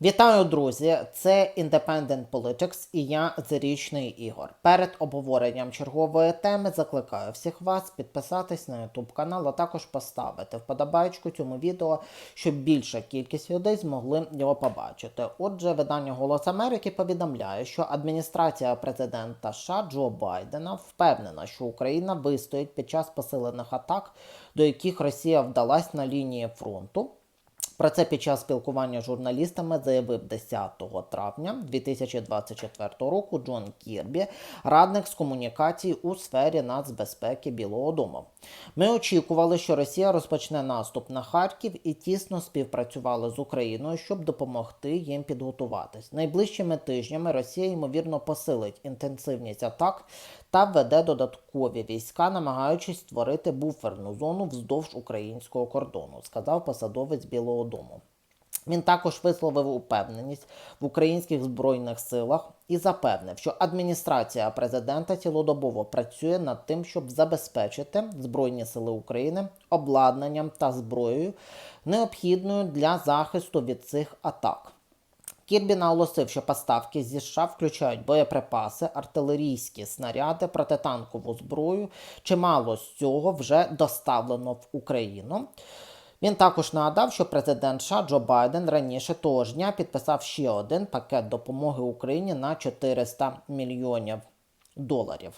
Вітаю, друзі! Це Independent Politics і я Зарічний Ігор. Перед обговоренням чергової теми закликаю всіх вас підписатись на YouTube канал, а також поставити вподобайку цьому відео, щоб більша кількість людей змогли його побачити. Отже, видання Голос Америки повідомляє, що адміністрація президента США Джо Байдена впевнена, що Україна вистоїть під час посилених атак, до яких Росія вдалась на лінії фронту. Про це під час спілкування з журналістами заявив 10 травня 2024 року Джон Кірбі, радник з комунікацій у сфері нацбезпеки Білого Дому. Ми очікували, що Росія розпочне наступ на Харків і тісно співпрацювали з Україною, щоб допомогти їм підготуватись. Найближчими тижнями Росія ймовірно посилить інтенсивність атак та введе додаткові війська, намагаючись створити буферну зону вздовж українського кордону, сказав посадовець Білого Дому. Він також висловив упевненість в українських збройних силах і запевнив, що адміністрація президента цілодобово працює над тим, щоб забезпечити Збройні сили України обладнанням та зброєю, необхідною для захисту від цих атак. Кірбі наголосив, що поставки зі США включають боєприпаси, артилерійські снаряди, протитанкову зброю. Чимало з цього вже доставлено в Україну. Він також нагадав, що президент США Джо Байден раніше того ж дня підписав ще один пакет допомоги Україні на 400 мільйонів доларів.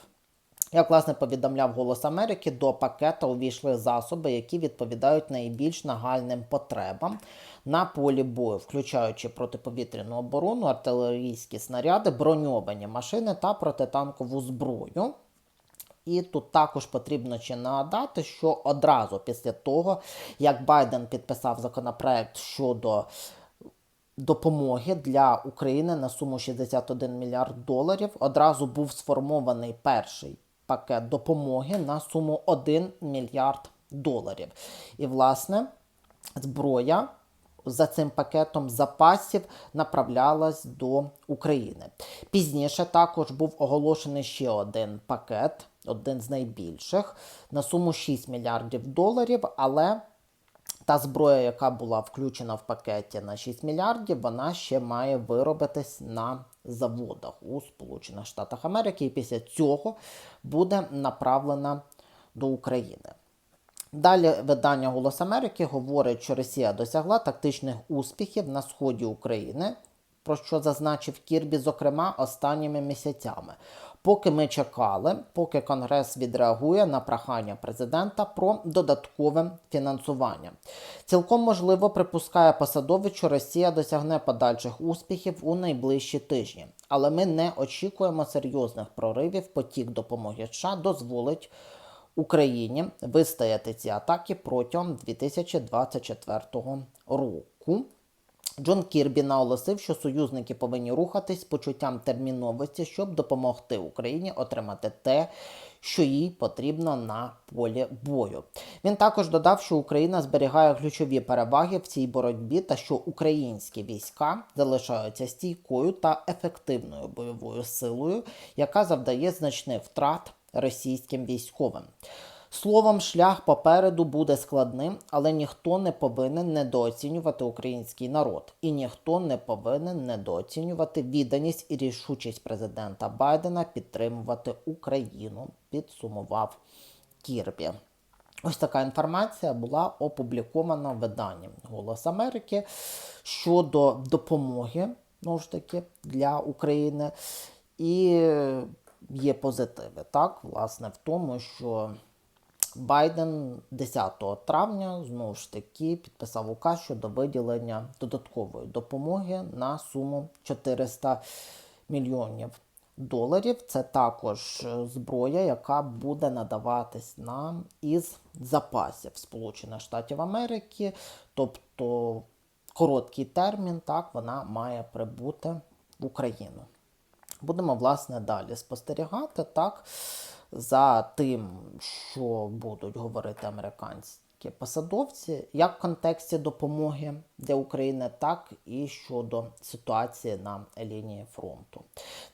Як власне повідомляв Голос Америки, до пакета увійшли засоби, які відповідають найбільш нагальним потребам на полі бою, включаючи протиповітряну оборону, артилерійські снаряди, броньовані машини та протитанкову зброю. І тут також потрібно ще нагадати, що одразу після того, як Байден підписав законопроект щодо допомоги для України на суму 61 мільярд доларів, одразу був сформований перший пакет допомоги на суму 1 мільярд доларів. І, власне, зброя за цим пакетом запасів направлялась до України. Пізніше також був оголошений ще один пакет, один з найбільших, на суму 6 мільярдів доларів, але та зброя, яка була включена в пакеті на 6 мільярдів, вона ще має виробитись на заводах у Сполучених Штатах Америки, і після цього буде направлена до України. Далі видання Голос Америки говорить, що Росія досягла тактичних успіхів на сході України, про що зазначив Кірбі, зокрема, останніми місяцями. Поки ми чекали, поки Конгрес відреагує на прохання президента про додаткове фінансування. Цілком можливо припускає посадовець, що Росія досягне подальших успіхів у найближчі тижні, але ми не очікуємо серйозних проривів. Потік допомоги США дозволить. Україні вистояти ці атаки протягом 2024 року. Джон Кірбі наголосив, що союзники повинні рухатись з почуттям терміновості, щоб допомогти Україні отримати те, що їй потрібно на полі бою. Він також додав, що Україна зберігає ключові переваги в цій боротьбі та що українські війська залишаються стійкою та ефективною бойовою силою, яка завдає значних втрат російським військовим. Словом, шлях попереду буде складним, але ніхто не повинен недооцінювати український народ, і ніхто не повинен недооцінювати відданість і рішучість президента Байдена підтримувати Україну. Підсумував Кірбі. Ось така інформація була опублікована виданням Голос Америки щодо допомоги ну ж таки, для України. І є позитиви, так, власне, в тому, що. Байден 10 травня знову ж таки підписав указ щодо виділення додаткової допомоги на суму 400 мільйонів доларів. Це також зброя, яка буде надаватись нам із запасів Сполучених Штатів Америки. Тобто короткий термін, так, вона має прибути в Україну. Будемо, власне, далі спостерігати так за тим, що будуть говорити американці високі посадовці, як в контексті допомоги для України, так і щодо ситуації на лінії фронту.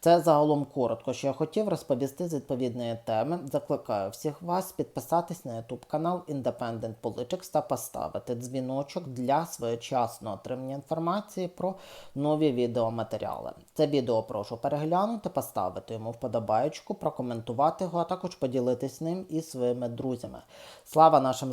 Це загалом коротко, що я хотів розповісти з відповідної теми. Закликаю всіх вас підписатись на YouTube канал Independent Politics та поставити дзвіночок для своєчасного отримання інформації про нові відеоматеріали. Це відео прошу переглянути, поставити йому вподобаєчку, прокоментувати його, а також поділитись ним із своїми друзями. Слава нашим